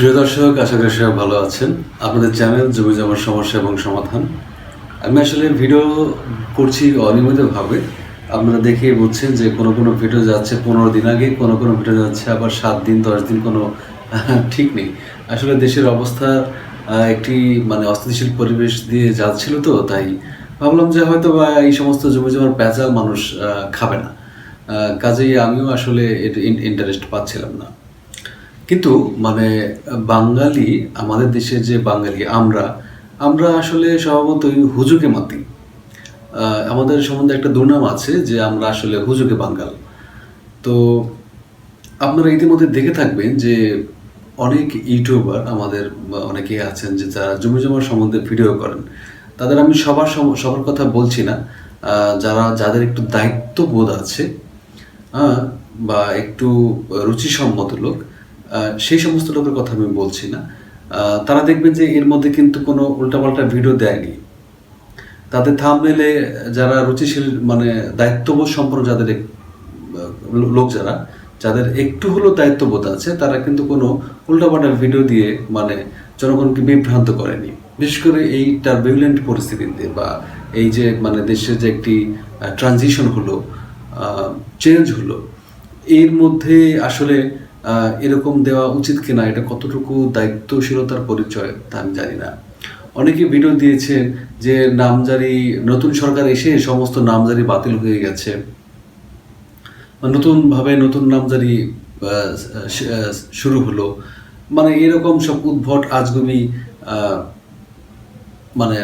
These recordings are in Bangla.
প্রিয় দর্শক, আশা করি সবাই ভালো আছেন। আপনাদের চ্যানেল জমি জমার সমস্যা এবং সমাধান। আমি আসলে ভিডিও করছি অনিয়মিতভাবে। আপনারা দেখে বুঝছেন যে কোনো কোনো ভিডিও যাচ্ছে পনেরো দিন আগে, কোনো কোনো ভিডিও যাচ্ছে আবার সাত দিন, দশ দিন, কোনো ঠিক নেই। আসলে দেশের অবস্থা একটি মানে অস্থিতিশীল পরিবেশ দিয়ে যাচ্ছিল তো, তাই ভাবলাম যে হয়তো বা এই সমস্ত জমি জমার প্যাচাল মানুষ খাবে না। কাজেই আমিও আসলে ইন্টারেস্ট পাচ্ছিলাম না। কিন্তু মানে বাঙালি আমাদের দেশের যে বাঙালি আমরা আমরা আসলে স্বভাবতই হুজুকে মাতি। আমাদের সম্বন্ধে একটা দুর্নাম আছে যে আমরা আসলে হুজুকে বাঙ্গাল তো আপনারা ইতিমধ্যে দেখে থাকবেন যে অনেক ইউটিউবার আমাদের অনেকে আছেন যে যারা জমি জমার সম্বন্ধে ভিডিও করেন তাদের আমি সবার সবার কথা বলছি না। যারা যাদের একটু দায়িত্ববোধ আছে হ্যাঁ, বা একটু রুচিসম্মত লোক সেই সমস্ত লোকের কথা আমি বলছি না। তারা দেখবেন যে এর মধ্যে কিন্তু কোনো উল্টাপাল্টা ভিডিও দেয়নি। তাদের থামনেলে যারা রুচিশীল মানে দায়িত্ববোধ সম্পন্ন যাদের লোক যারা, যাদের একটু হলেও দায়িত্ববোধ আছে, তারা কিন্তু কোনো উল্টাপাল্টা ভিডিও দিয়ে মানে জনগণকে বিভ্রান্ত করেনি। বিশেষ করে এই টার্বিউলেন্ট পরিস্থিতিতে বা এই যে মানে দেশের যে একটি ট্রানজিশন হলো চেঞ্জ হলো, এর মধ্যে আসলে এরকম দেওয়া উচিত কিনা এটা কতটুকু দায়িত্বশীলতার পরিচয় তা আমি জানি না। অনেকে ভিডিও দিয়েছেন যে নামজারি নতুন সরকার এসে সমস্ত নামজারি বাতিল হয়ে গেছে। নতুনভাবে নতুন নামজারি শুরু হলো। মানে এরকম সব উদ্ভট আজগুবি আহ, মানে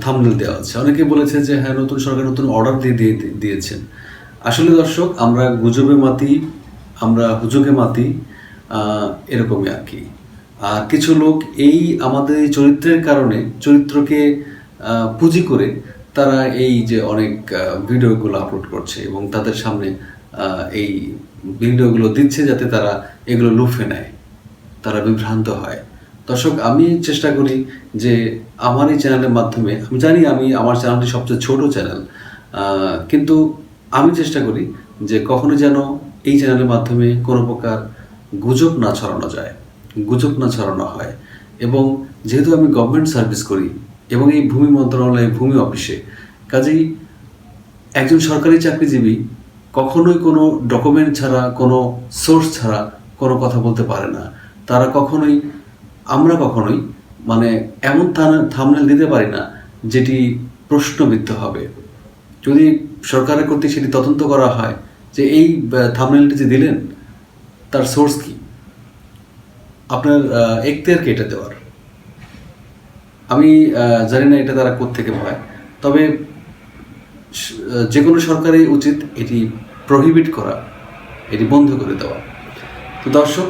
থামনেল দেওয়া আছে। অনেকে বলেছে যে হ্যাঁ নতুন সরকার নতুন অর্ডার দিয়ে দিয়ে দিয়েছেন। আসলে দর্শক আমরা গুজবে মাতি আমরা হুজুগে মাতি এরকমই আর কি। আর কিছু লোক এই আমাদের চরিত্রের কারণে, চরিত্রকে পুঁজি করে তারা এই যে অনেক ভিডিওগুলো আপলোড করছে এবং তাদের সামনে এই ভিডিওগুলো দিচ্ছে যাতে তারা এগুলো লুফে নেয়, তারা বিভ্রান্ত হয়। দর্শক, আমি চেষ্টা করি যে আমার এই চ্যানেলের মাধ্যমে, আমি জানি আমি আমার চ্যানেলটি সবচেয়ে ছোট চ্যানেল কিন্তু আমি চেষ্টা করি যে কখনো যেন এই চ্যানেলের মাধ্যমে কোনো প্রকার গুজব না ছড়ানো যায়, গুজব না ছড়ানো হয়। এবং যেহেতু আমি গভর্নমেন্ট সার্ভিস করি এবং এই ভূমি মন্ত্রণালয়ে, ভূমি অফিসে, কাজেই একজন সরকারি চাকরিজীবী কখনোই কোনো ডকুমেন্ট ছাড়া, কোনো সোর্স ছাড়া কোনো কথা বলতে পারে না। তারা কখনোই, আমরা কখনোই মানে এমন থামনেল দিতে পারি না যেটি প্রশ্নবিদ্ধ হবে। যদি সরকারের কর্তৃক সেটি তদন্ত করা হয় যে এই থামনেলটি যে দিলেন, তার সোর্স কি? আপনার এখতিয়ারকে এটা দেওয়ার? আমি জানি না এটা তারা কোত্থেকে পায়। তবে যে কোনো সরকারই উচিত এটি প্রহিবিট করা, এটি বন্ধ করে দেওয়া। তো দর্শক,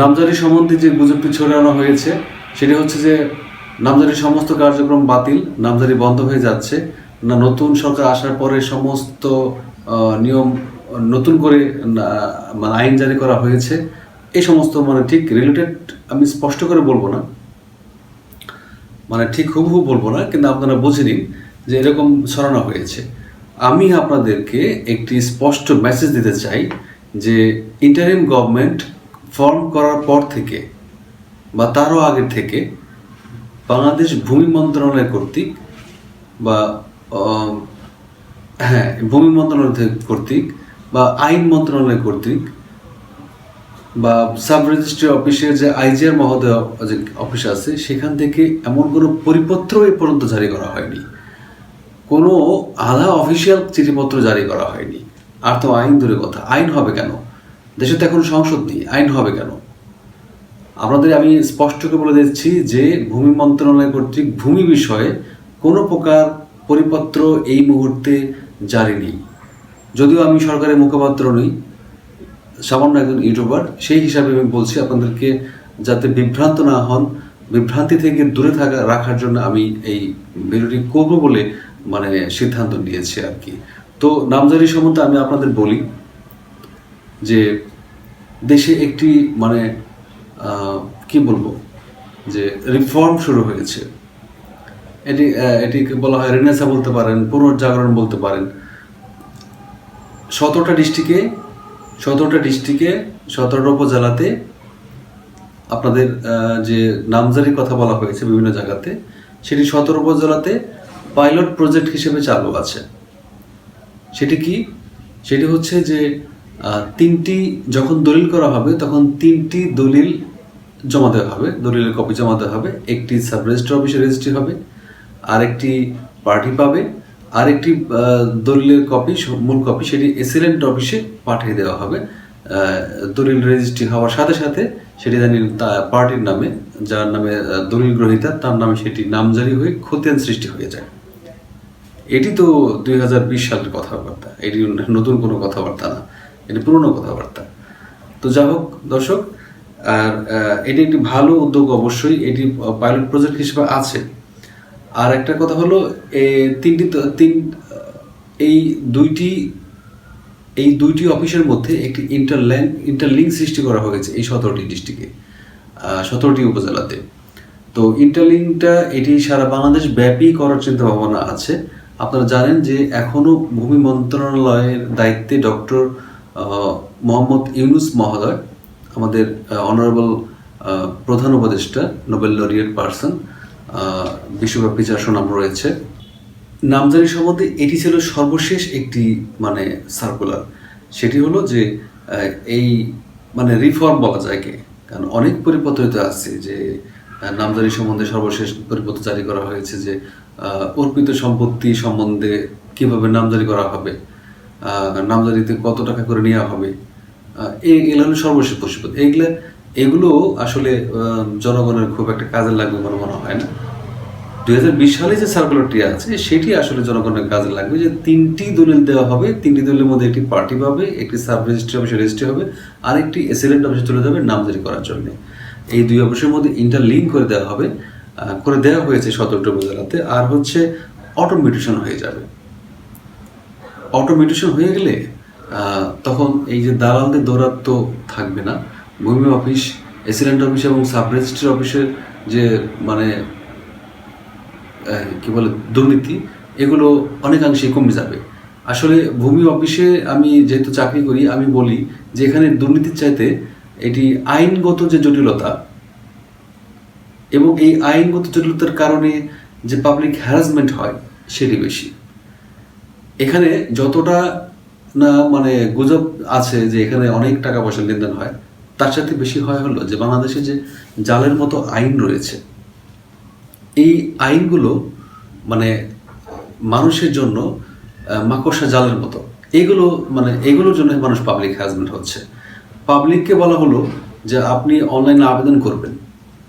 নামজারি সম্বন্ধে যে গুজবটি ছড়ানো হয়েছে, সেটি হচ্ছে যে নামজারির সমস্ত কার্যক্রম বাতিল, নামজারি বন্ধ হয়ে যাচ্ছে। না নতুন সরকার আসার পরে সমস্ত নিয়ম নতুন করে মানে আইন জারি করা হয়েছে, এই সমস্ত মানে ঠিক রিলেটেড আমি স্পষ্ট করে বলব না। মানে ঠিক হুবহু বলব না, কিন্তু আপনারা বুঝে নিন যে এরকম ছড়ানো হয়েছে। আমি আপনাদেরকে একটি স্পষ্ট মেসেজ দিতে চাই যে ইন্টারিম গভর্নমেন্ট ফর্ম করার পর থেকে বা তারও আগে থেকে বাংলাদেশ ভূমি মন্ত্রণালয় কর্তৃক বা হ্যাঁ ভূমি মন্ত্রণালয় কর্তৃক বা আইন মন্ত্রণালয় কর্তৃক বা সাব রেজিস্ট্রি অফিসের যে আইজিআর মহোদয় যে অফিস আছে, সেখান থেকে এমন কোনো পরিপত্র এ পর্যন্ত জারি করা হয়নি। কোনো আধা অফিসিয়াল চিঠিপত্র জারি করা হয়নি। আর তো আইন দূরে কথা। আইন হবে কেন? দেশে তো এখন সংসদ নেই। আইন হবে কেন? আপনাদের আমি স্পষ্ট করে বলে দিচ্ছি যে ভূমি মন্ত্রণালয় কর্তৃক ভূমি বিষয়ে কোনো প্রকার পরিপত্র এই মুহূর্তে জারি নেই। যদিও আমি সরকারের মুখপাত্র নই, সামান্য একজন ইউটিউবার সেই হিসাবে আমি বলছি আপনাদেরকে যাতে বিভ্রান্ত না হন, বিভ্রান্তি থেকে দূরে থাকা, রাখার জন্য আমি এই ভিডিওটি করব বলে মানে সিদ্ধান্ত নিয়েছি আর কি। তো নামজারি সম্বন্ধে আমি আপনাদের বলি যে, দেশে একটি মানে কি বলব, যে রিফর্ম শুরু হয়েছে। এটি এটিকে বলা হয় রেনেসা বলতে পারেন, পুনর্জাগরণ বলতে পারেন। সতেরোটা ডিস্ট্রিক্টে সতেরোটা ডিস্ট্রিক্টে, সতেরোটা উপজেলাতে আপনাদের যে নামজারির কথা বলা হয়েছে বিভিন্ন জায়গাতে, সেটি সতেরো উপজেলাতে পাইলট প্রজেক্ট হিসেবে চালু আছে। সেটি কি? সেটি হচ্ছে যে তিনটি যখন দলিল করা হবে, তখন তিনটি দলিল জমা দেওয়া হবে। দলিলের কপি জমা দেওয়া হবে, একটি সাব রেজিস্ট্রি অফিসে রেজিস্ট্রি হবে, আরেকটি পার্টি পাবে আরেকটি দলিলের কপি মূল কপি সেটি এসিলেন্ট অফিসে পাঠিয়ে দেওয়া হবে। দলিল রেজিস্ট্রি হওয়ার সাথে সাথে সেটি জানি পার্টির নামে, যার নামে দলিল গ্রহীতা, তার নামে সেটি নামজারি হয়ে খতিয়ান সৃষ্টি হয়ে যায়। এটি তো দুই হাজার বিশ সালের কথাবার্তা, এটি নতুন কোনো কথাবার্তা না, এটি পুরনো কথাবার্তা। তো যা হোক, দর্শক, আর এটি একটি ভালো উদ্যোগ অবশ্যই, এটি পাইলট প্রজেক্ট হিসেবে আছে। আর একটা কথা হলো তিনটি তিন, এই দুইটি এই দুইটি অফিসের মধ্যে একটি ইন্টারল্যাঙ্ক ইন্টারলিঙ্ক সৃষ্টি করা হয়েছে এই সতেরোটি ডিস্ট্রিক্টে সতেরোটি উপজেলাতে। তো ইন্টারলিঙ্কটা এটি সারা বাংলাদেশ ব্যাপী করার চিন্তা ভাবনা আছে। আপনারা জানেন যে এখনও ভূমি মন্ত্রণালয়ের দায়িত্বে ডক্টর মোহাম্মদ ইউনুস মহোদয়, আমাদের অনারেবল প্রধান উপদেষ্টা নোবেল লরিয়েট পার্সন বিশ্বব্যাপী যার সুনাম রয়েছে। নামজারি সম্বন্ধে এটি ছিল সর্বশেষ একটি মানে সার্কুলার সেটি হলো যে এই মানে রিফর্ম বলা যায় কি কারণ অনেক পরিপত্র হতে আসছে যে নামজারি সম্বন্ধে সর্বশেষ পরিপত্র জারি করা হয়েছে যে অর্পিত সম্পত্তি সম্বন্ধে কীভাবে নামজারি করা হবে নামজারিতে কত টাকা করে নেওয়া হবে এই এগুলো সর্বশেষ পরিপত্র এগুলো এগুলো আসলে জনগণের খুব একটা কাজে লাগবে বলে মনে হয় না। দুই হাজার বিশ সালে যে সার্কুলারটি আছে, সেটি আসলে জনগণের কাজে লাগবে যে তিনটি দলিল দেওয়া হবে। তিনটি দলিলের মধ্যে একটি পার্টি পাবে, একটি সাব রেজিস্ট্রি অফিসে রেজিস্ট্রি হবে আর একটি এসিলেন্ট অফিসে চলে যাবে নামজারি করার জন্য। এই দুই অফিসের মধ্যে ইন্টারলিঙ্ক করে দেওয়া হবে করে দেওয়া হয়েছে সতেরোটি উপজেলাতে আর হচ্ছে অটোমেটিশন হয়ে যাবে। অটোমেটিশন হয়ে গেলে তখন এই যে দালালদের দৌরাত্ম থাকবে না। ভূমি অফিস এসিলেন্ট অফিস এবং সাব রেজিস্ট্রি অফিসের যে মানে কি বলে, দুর্নীতি, এগুলো অনেকাংশেই কমে যাবে। আসলে ভূমি অফিসে আমি যেহেতু চাকরি করি, আমি বলি যে এখানে দুর্নীতির চাইতে এটি আইনগত যে জটিলতা এবং এই আইনগত জটিলতার কারণে যে পাবলিক হ্যারাসমেন্ট হয়, সেটি বেশি। এখানে যতটা না মানে গুজব আছে যে এখানে অনেক টাকা পয়সা লেনদেন হয়, তার সাথে বেশি হয় হলো যে বাংলাদেশে যে জালের মতো আইন রয়েছে এই আইনগুলো মানে মানুষের জন্য আহ, মাকড়সা জালের মতো। এগুলো মানে এগুলোর জন্য মানুষ পাবলিক হ্যারাসমেন্ট হচ্ছে। পাবলিককে বলা হলো যে আপনি অনলাইনে আবেদন করবেন।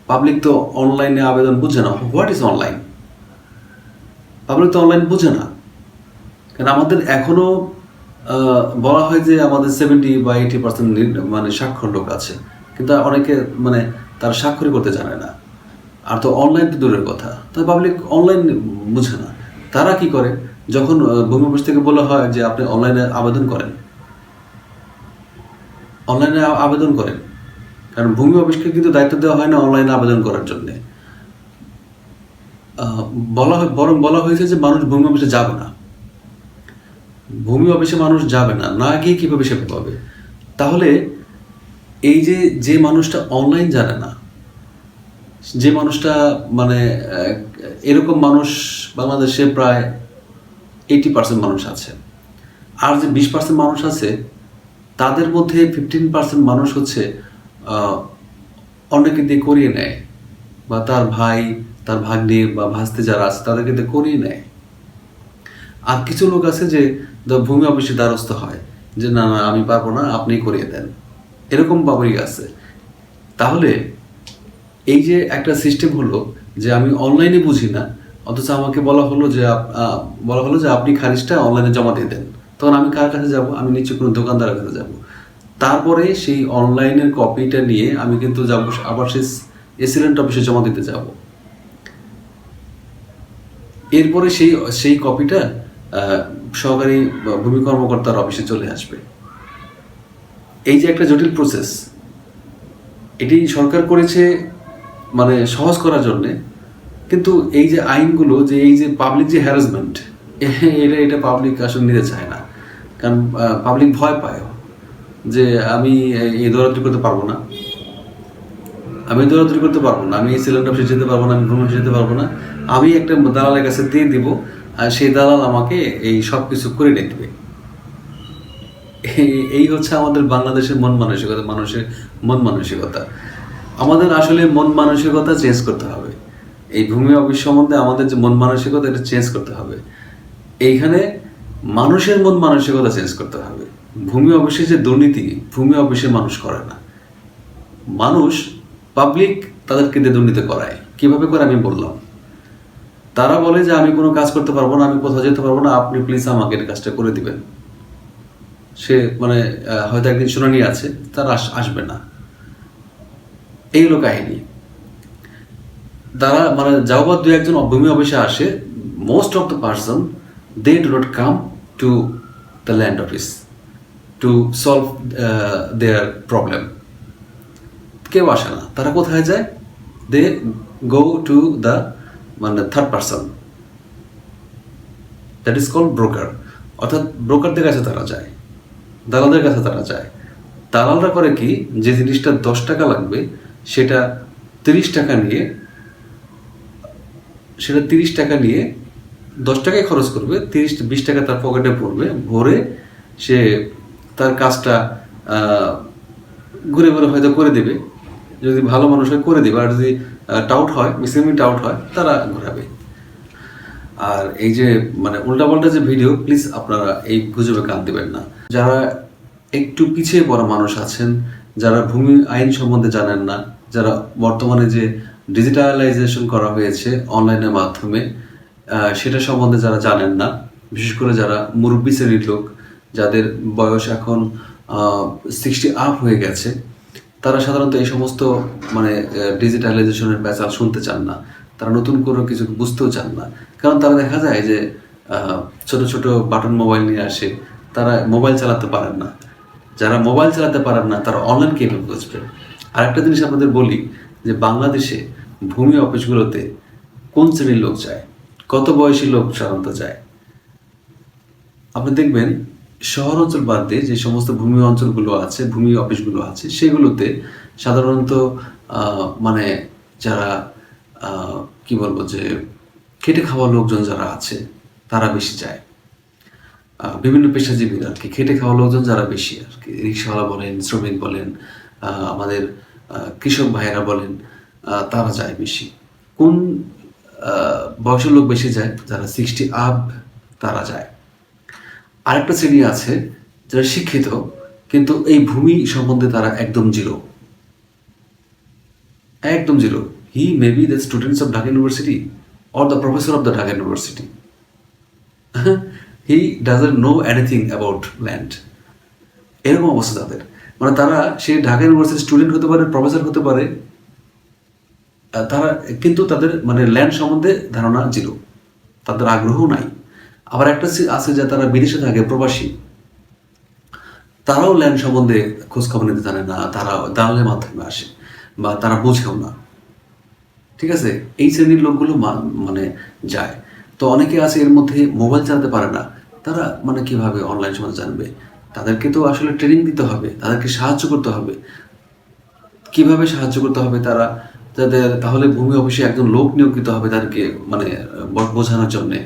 পাবলিক তো অনলাইনে আবেদন বুঝে না। হোয়াট ইজ অনলাইন পাবলিক তো অনলাইন বুঝে না। কারণ আমাদের এখনও আহ, বলা হয় যে আমাদের সেভেন্টি বা এইটি পার্সেন্ট মানে স্বাক্ষর লোক আছে। কিন্তু অনেকে মানে তারা স্বাক্ষরই করতে জানে না। আর তো অনলাইন তো দূরের কথা। তো পাবলিক অনলাইন বুঝে না। তারা কি করে? যখন ভূমি অফিস থেকে বলা হয় যে আপনি অনলাইনে আবেদন করেন। অনলাইনে আবেদন করেন। কারণ ভূমি অফিসকে কিন্তু দায়িত্ব দেওয়া হয় না অনলাইনে আবেদন করার জন্যে। বলা হয়, বরং বলা হয়েছে যে মানুষ ভূমি অফিসে যাবে না। ভূমি অফিসে মানুষ যাবে না না গিয়ে কীভাবে সেবা পাবে? তাহলে এই যে যে মানুষটা অনলাইন জানে না যে মানুষটা মানে এরকম মানুষ বাংলাদেশে প্রায় এইটি পার্সেন্ট মানুষ আছে। আর যে বিশ পার্সেন্ট মানুষ আছে, তাদের মধ্যে ফিফটিন পার্সেন্ট মানুষ হচ্ছে অনেকে দিয়ে করিয়ে নেয়। বা তার ভাই, তার ভাগ্নে বা ভাস্তে যারা আছে, তাদেরকে দিয়ে করিয়ে নেয়। আর কিছু লোক আছে যে ভূমি অফিসে দ্বারস্থ হয়, যে না না, আমি পারব না আপনি করিয়ে দেন। এরকম বাবুই আছে। তাহলে এই যে একটা সিস্টেম হলো যে আমি অনলাইনে বুঝি না, অথচ আমাকে বলা হলো যে বলা হলো যে আপনি খারিজটা অনলাইনে জমা দিয়ে দেন। তখন আমি কার কাছে যাব? আমি নিশ্চয় কোনো দোকানদারের কাছে যাব। তারপরে সেই অনলাইনের কপিটা নিয়ে আমি কিন্তু যাব আবার সেই এসিলেন্ট অফিসে জমা দিতে যাব। এরপরে সেই সেই কপিটা সহকারী ভূমি কর্মকর্তার অফিসে চলে আসবে। এই যে একটা জটিল প্রসেস এটি সরকার করেছে মানে সহজ করার জন্যে, কিন্তু এই যে আইনগুলো, যে এই যে পাবলিক যে হ্যারাসমেন্ট এটা এটা পাবলিক আসলে নিতে চায় না। কারণ পাবলিক ভয় পায়। যে আমি এই দৌড়াদৌড়ি করতে পারব না। আমি দৌড়াদৌড়ি করতে পারব না। আমি এই সিলিন্ডার অফিসে যেতে পারব না, আমি ভ্রমণ যেতে পারব না। আমি একটা দালালের কাছে দিয়ে দিব, আর সেই দালাল আমাকে এই সব কিছু করে নিয়ে দেবে। এই হচ্ছে আমাদের বাংলাদেশের মন মানসিকতা, মানুষের মন মানসিকতা। আমাদের আসলে মন মানসিকতা চেঞ্জ করতে হবে। এই ভূমি অফিস সম্বন্ধে আমাদের যে মন মানসিকতা, এটা চেঞ্জ করতে হবে। এইখানে মানুষের মন মানসিকতা চেঞ্জ করতে হবে। ভূমি অফিসে যে দুর্নীতি, ভূমি অফিসে মানুষ করে না। মানুষ পাবলিক তাদেরকে দিয়ে দুর্নীতি করায়। কীভাবে করে আমি বললাম? তারা বলে যে, আমি কোনো কাজ করতে পারব না, আমি কোথাও যেতে পারব না, আপনি প্লিজ আমাকে কাজটা করে দিবেন। সে মানে হয়তো একদিন শুনানি আছে, তার আস- আসবে না। এই হলো কাহিনী তারা মানে যাও বা দু একজন ভূমি অফিসে আসে most of the person they do not come to the land office to solve their problem কেউ আসে না। তারা কোথায় যায়? দে গো টু দ্য মানে third person that is call broker অর্থাৎ ব্রোকারদের কাছে তারা যায়। দালালদের কাছে তারা যায়। দালালরা করে কি? যে জিনিসটা দশ টাকা লাগবে সেটা তিরিশ টাকা নিয়ে, সেটা তিরিশ টাকা নিয়ে দশ টাকায় খরচ করবে, তিরিশ, বিশ টাকা তার পকেটে পড়বে, ভরে সে তার কাজটা ঘুরে ঘুরে হয়তো করে দেবে। যদি ভালো মানুষ হয় করে দেবে, আর যদি টাউট হয় মিসিমি টাউট হয়, তারা ঘোরাবে। আর এই যে মানে উল্টাপাল্টা যে ভিডিও প্লিজ আপনারা এই গুজবে কান দেবেন না। যারা একটু পিছিয়ে পড়া মানুষ আছেন, যারা ভূমি আইন সম্বন্ধে জানেন না যারা বর্তমানে যে ডিজিটালাইজেশন করা হয়েছে অনলাইনের মাধ্যমে সেটা সম্বন্ধে যারা জানেন না, বিশেষ করে যারা মুরব্বী শ্রেণির লোক, যাদের বয়স এখন সিক্সটি আপ হয়ে গেছে, তারা সাধারণত এই সমস্ত মানে ডিজিটালাইজেশনের প্যাচাল শুনতে চান না। তারা নতুন কোনো কিছু বুঝতেও চান না। কারণ তারা দেখা যায় যে ছোট ছোট বাটন মোবাইল নিয়ে আসে, তারা মোবাইল চালাতে পারেন না। যারা মোবাইল চালাতে পারেন না, তারা অনলাইন কীভাবে বুঝবেন আরেকটা জিনিস আপনাদের বলি, যে বাংলাদেশে ভূমি অফিসগুলোতে কোন শ্রেণির লোক যায়? কত বয়সী লোক সাধারণত যায়? আপনি দেখবেন শহর অঞ্চল বাদ দিয়ে যে সমস্ত ভূমি অঞ্চলগুলো আছে, ভূমি অফিসগুলো আছে, সেগুলোতে সাধারণত মানে যারা কি বলব যে খেটে খাওয়া লোকজন যারা আছে, তারা বেশি যায়। বিভিন্ন পেশাজীবী আর কি, খেটে খাওয়া লোকজন যারা বেশি আর কি, রিক্সাওয়ালা বলেন, শ্রমিক বলেন আমাদের কৃষক ভাইয়েরা বলেন তারা যায় বেশি। কোন বয়সের লোক বেশি যায়, যারা সিক্সটি আপ তারা যায়। আরেকটা শ্রেণি আছে, যারা শিক্ষিত, কিন্তু এই ভূমি সম্বন্ধে তারা একদম জিরো একদম zero he may be the students of Dhaka university or the professor of the Dhaka university he doesn't know anything about land এরকম অবস্থা তাদের। মানে তারা সে ঢাকা ইউনিভার্সিটির স্টুডেন্ট হতে পারে প্রফেসর হতে পারে তারা কিন্তু তাদের মানে ল্যান্ড সম্বন্ধে ধারণা জিরো তাদের আগ্রহ নাই। আবার একটা আছে যে তারা বিদেশে থাকে, প্রবাসী। তারাও ল্যান্ড সম্বন্ধে খোঁজখবর নিতে জানে না, তারা দালালের মাধ্যমে আসে বা তারা বোঝেও না। ঠিক আছে? এই শ্রেণির লোকগুলো মানে যায়। তো অনেকে আছে এর মধ্যে মোবাইল চালাতে পারে না। তারা মানে কীভাবে অনলাইন সম্বন্ধে জানবে? তাদেরকে তো আসলে ট্রেনিং দিতে হবে, তাদেরকে সাহায্য করতে হবে। কীভাবে সাহায্য করতে হবে তারা? তাদের, তাহলে ভূমি অফিসে একজন লোক নিয়োগ দিতে হবে তাদেরকে মানে বোঝানোর জন্যে।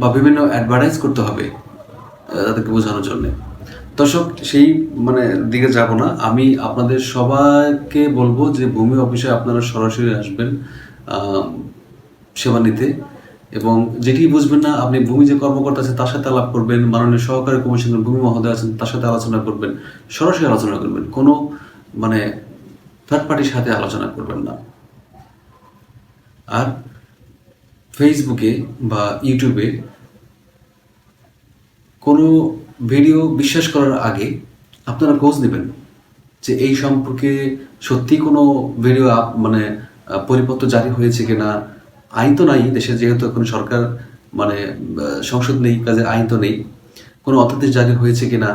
বা বিভিন্ন অ্যাডভার্টাইজ করতে হবে তাদেরকে বোঝানোর জন্য। দর্শক, সেই মানে দিকে যাব না। আমি আপনাদের সবাইকে বলব যে ভূমি অফিসে আপনারা সরাসরি আসবেন সেবা নিতে। এবং যেটি বুঝবেন না, আপনি ভূমি যে কর্মকর্তা আছে তার সাথে আলাপ করবেন, মাননীয় সহকারী কমিশনার ভূমি মহোদয় আছেন, তার সাথে আলোচনা করবেন, সরাসরি আলোচনা করবেন, কোনো মানে থার্ড পার্টির সাথে আলোচনা করবেন না। আর ফেসবুকে বা ইউটিউবে কোনো ভিডিও বিশ্বাস করার আগে আপনারা খোঁজ নেবেন যে এই সম্পর্কে সত্যি কোনো ভিডিও মানে পরিপত্র জারি হয়েছে কিনা আইন তো নাই দেশে যেহেতু এখন সরকার মানে সংসদ নেই কাজে আইন তো নেই কোনো অধ্যাদেশ জারি হয়েছে কিনা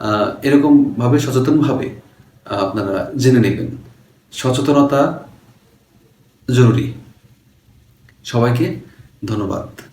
আহ, এরকম ভাবে সচেতনভাবে আপনারা জেনে নেবেন। সচেতনতা জরুরি। সবাইকে ধন্যবাদ।